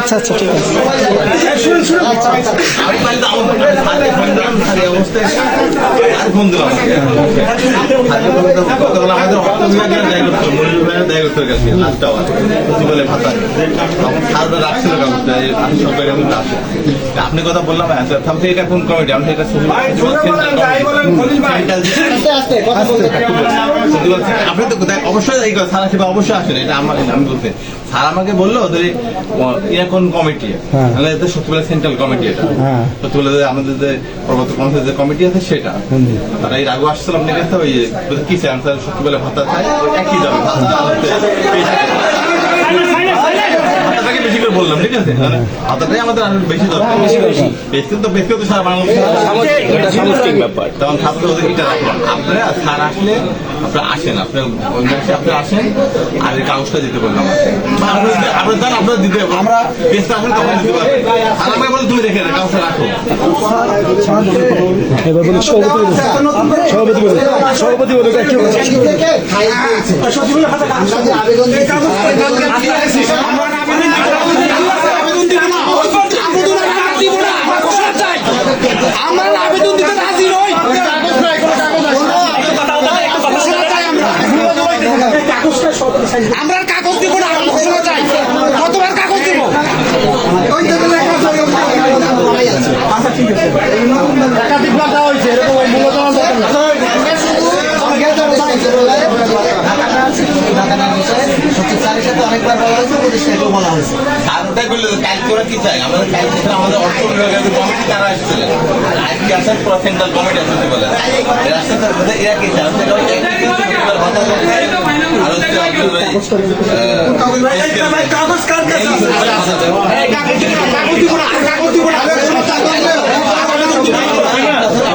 আচ্ছা আচ্ছা ঠিক আছে। আপনি কথা বললাম তাহলে এটা কোন কমিটি আমি এটা আপনি তো অবশ্যই অবশ্যই আসেন এটা আমার আমি বলতে স্যার আমাকে বলল এই, কোন কমিটি হ্যাঁ। তাহলে এটা সত্যিবেলা সেন্ট্রাল কমিটি এটা। সত্যবেলা যে আমাদের যে পর্বত কংগ্রেসের যে কমিটি আছে সেটা। তারা এর আগে আসছিল আপনার কাছে ওই কি চান সত্যবেলা ভাতা চাই একই যাবে ভাতা হচ্ছে ভাতাটাকে বেশি করে বললাম ঠিক আছে? মানে আমাদের আরও বেশি দরকার। বেশি তো বেশি তো সারা বাংলাদেশ সামষ্টিক ব্যাপার। তখন ছাত্র ওদের এটা রাখলাম আপনারা স্যার আসলে আপনারা আসেন আপনার আপনারা আসেন আর এই কাগজটা দিতে বললাম আপনারা যদি- আপনারা দিতে আমরা বেস্ট আসেন তখন দিতে পারবেন আর আমাকে বলে তুমি রেখে কাগজটা রাখো। সভাপতি বলুন। সভাপতি বলুন। সভাপতি বলুন কি বলছে আমরা আবেদন দিতে রাজি নই আমরা আর কাগজ দিব না আমরা ঘোষণা চাই কতবার কাগজ দিব অনেকবার বলা হয়েছে প্রতিষ্ঠাকেও বলা হয়েছে আর করলে কালকে ওরা কি চাই? আমাদের ছিল আমাদের অর্থ বিভাগের কমিটি তারা এসেছিলেন আর আজকে আসার পর সেন্ট্রাল কমিটি আসতে বলে। তার মধ্যে এরা কি চায় কাগজ কাগজ এক দিন দুবার ভাতা দেয়। আর হচ্ছে আপনার ওই, আহ, কাগজ কার কাছে আছে? এই কাগজ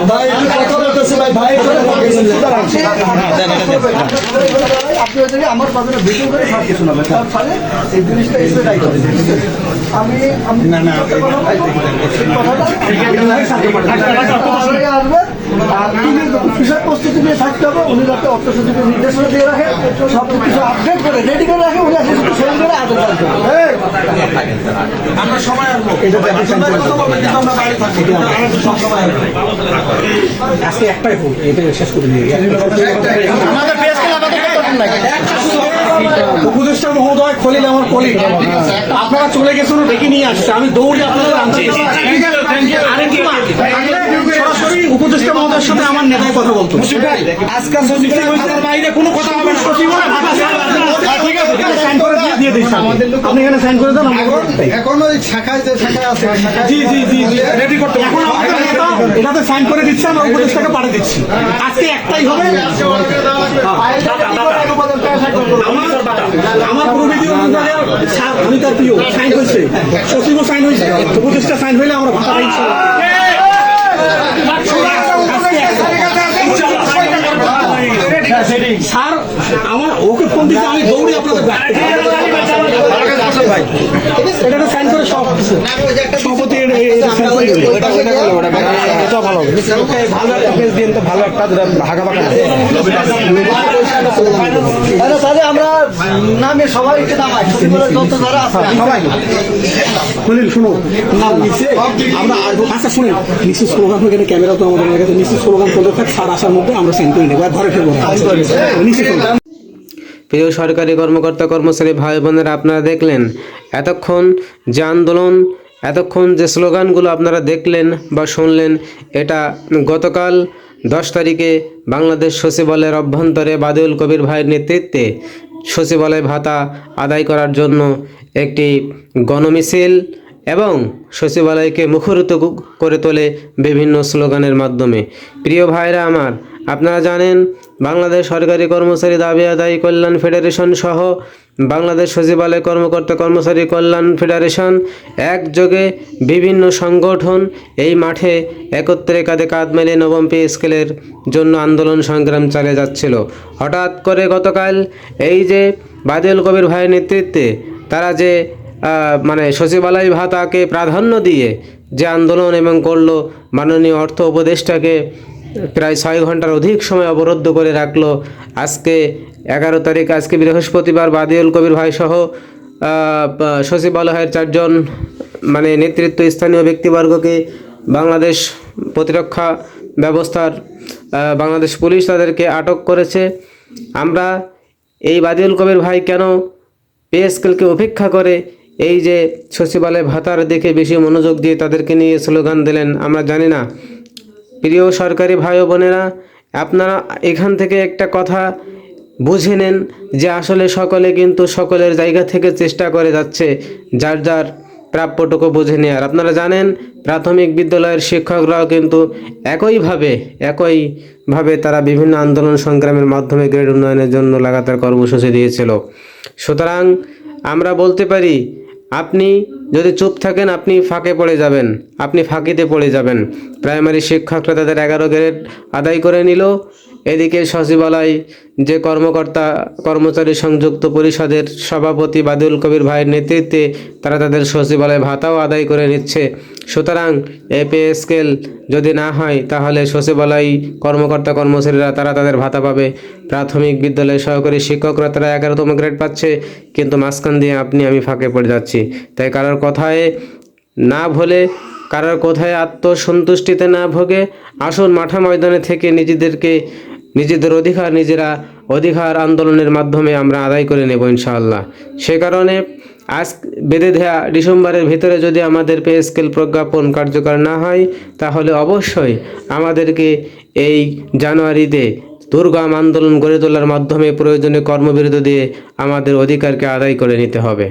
দিব না, কাগজ দিব না, আর কাগজ দিব না। আপনি যদি আমার পাশে ভিডিও করে সব কিছু নেবেন। তার ফলে এই জিনিসটা স্প্রেডাই করে আমি আমি না না আসবে আর তিনি কিসের প্রস্তুতি নিয়ে থাকতে হবে উনি যাতে অর্থ সচিবের নির্দেশনা দিয়ে রাখে সব কিছু আপডেট করে রেডি করে রাখে উনি আসলে করে আদর করবে আমরা সময় আসব আমরা সব সময় আসব আজকে একটাই ফোন এটা শেষ করে দিয়ে আমাদের পেজ আমাদের উপদেষ্টা মহোদয় খলিল আমার কলিগ আপনারা চলে গেছেন ডেকে নিয়ে আসছে আমি দৌড়ে আপনাদের আনছি সরাসরি উপদেষ্টা মহোদয়ের সাথে আমার নেতায় কথা বলতো আজকাল বাইরে কোনো কথা হবে না হ্যাঁ, ঠিক আছে দিয়ে আপনি এখানে সাইন করে দেন আমরা এখন ওই শাখায় যে শাখায় আছে জি জি জি জি রেডি করতে এখন আমাদের নেতা এটাতে সাইন করে দিচ্ছে আমরা উপদেষ্টাকে পাঠিয়ে দিচ্ছি আজকে একটাই হবে আমার আমার অনুযায়ী আমি তার প্রিয় সাইন হয়েছে সচিবও সাইন হয়েছে উপদেষ্টা সাইন হইলে আমরা ভাষা স্যার আমার ওকে ফোন দিতে আমি দৌড়ে আপনাদের এটা সাইন করে সব সভাপতি ভালো ভালো একটা ভালো একটা হাগা বাঁকা আরে তাহলে আমরা নামে সবাই নামাই। যত যারা আছে সবাই। খলিল শুনো আমরা আচ্ছা শুনুন। নিচে স্লোগান হয়ে গেলে ক্যামেরা তো আমাদের কাছে নিচে স্লোগান চলতে থাক স্যার আসার মধ্যে আমরা সেন্ড করে নেব ঘরে ফিরবো না। প্রিয় সরকারি কর্মকর্তা কর্মচারী ভাই বোনেরা আপনারা দেখলেন এতক্ষণ যে আন্দোলন এতক্ষণ যে স্লোগানগুলো আপনারা দেখলেন বা শুনলেন এটা গতকাল দশ তারিখে বাংলাদেশ সচিবালয়ের অভ্যন্তরে বাদেউল কবির ভাইয়ের নেতৃত্বে সচিবালয় ভাতা আদায় করার জন্য একটি গণমিছিল এবং সচিবালয়কে মুখরিত করে তোলে বিভিন্ন স্লোগানের মাধ্যমে। প্রিয় ভাইরা আমার আপনারা জানেন, বাংলাদেশ সরকারি কর্মচারী দাবি আদায় কল্যাণ ফেডারেশন সহ বাংলাদেশ সচিবালয় কর্মকর্তা কর্মচারী কল্যাণ ফেডারেশন একযোগে বিভিন্ন সংগঠন এই মাঠে একত্রে কাঁধে কাঁধ মেলে নবম পে স্কেলের জন্য আন্দোলন সংগ্রাম চালিয়ে যাচ্ছিল। হঠাৎ করে গতকাল এই যে বাদিল কবির ভাইয়ের নেতৃত্বে তারা যে মানে সচিবালয় ভাতাকে প্রাধান্য দিয়ে যে আন্দোলন এবং করল মাননীয় অর্থ উপদেষ্টাকে প্রায় ছয় ঘণ্টার অধিক সময় অবরুদ্ধ করে রাখল। আজকে এগারো তারিখ আজকে বৃহস্পতিবার বাদিউল কবির ভাই সহ আহ, প- সচিবালয়ের চারজন মানে নেতৃত্ব স্থানীয় ব্যক্তিবর্গকে বাংলাদেশ প্রতিরক্ষা ব্যবস্থার বাংলাদেশ পুলিশ তাদেরকে আটক করেছে। আমরা এই বাদিউল কবির ভাই কেন পে স্কেলকে উপেক্ষা করে? এই যে সচিবালয় ভাতার দেখে বেশি মনোযোগ দিয়ে তাদেরকে নিয়ে স্লোগান দিলেন আমরা জানি না। প্রিয় সরকারি ভাই বোনেরা, আপনারা এখান থেকে একটা কথা বুঝে নেন যে আসলে সকলে কিন্তু সকলের জায়গা থেকে চেষ্টা করে যাচ্ছে, যার যার প্রাপ্যটুকু বুঝে নেওয়ার আপনারা জানেন, প্রাথমিক বিদ্যালয়ের শিক্ষকরাও কিন্তু একইভাবে একইভাবে তারা বিভিন্ন আন্দোলন সংগ্রামের মাধ্যমে গ্রেড উন্নয়নের জন্য লাগাতার কর্মসূচি দিয়েছিল। সুতরাং আমরা বলতে পারি, আপনি যদি চুপ থাকেন, আপনি ফাঁকে পড়ে যাবেন। আপনি ফাঁকিতে পড়ে যাবেন। প্রাইমারি শিক্ষকরা তাদের এগারো গ্রেড আদায় করে নিল। এদিকে সচিবালয় যে কর্মকর্তা কর্মচারী সংযুক্ত পরিষদের সভাপতি বাদুল কবির ভাইয়ের নেতৃত্বে তারা তাদের সচিবালয় ভাতাও আদায় করে নিচ্ছে। সুতরাং এ পে স্কেল যদি না হয়, তাহলে সচিবালয় কর্মকর্তা কর্মচারীরা তারা তাদের ভাতা পাবে। প্রাথমিক বিদ্যালয়ের সহকারী শিক্ষকরা তারা এগারোতম গ্রেড পাচ্ছে, কিন্তু মাঝখান দিয়ে আপনি, আমি ফাঁকে পড়ে যাচ্ছি। তাই কারোর কথায় না ভোলে, কারোর কোথায় আত্মসন্তুষ্টিতে না ভোগে, আসুন মাঠা ময়দানে থেকে নিজেদেরকে নিজেদের অধিকার, নিজেরা অধিকার আন্দোলনের মাধ্যমে আমরা আদায় করে নেব ইনশাআল্লাহ। সে কারণে আজ বেঁধে দেওয়া ডিসেম্বরের ভিতরে যদি আমাদের পে স্কেল প্রজ্ঞাপন কার্যকর না হয়, তাহলে অবশ্যই আমাদেরকে এই জানুয়ারিতে দুর্গম আন্দোলন গড়ে তোলার মাধ্যমে প্রয়োজনীয় কর্মবিরতি দিয়ে আমাদের অধিকারকে আদায় করে নিতে হবে।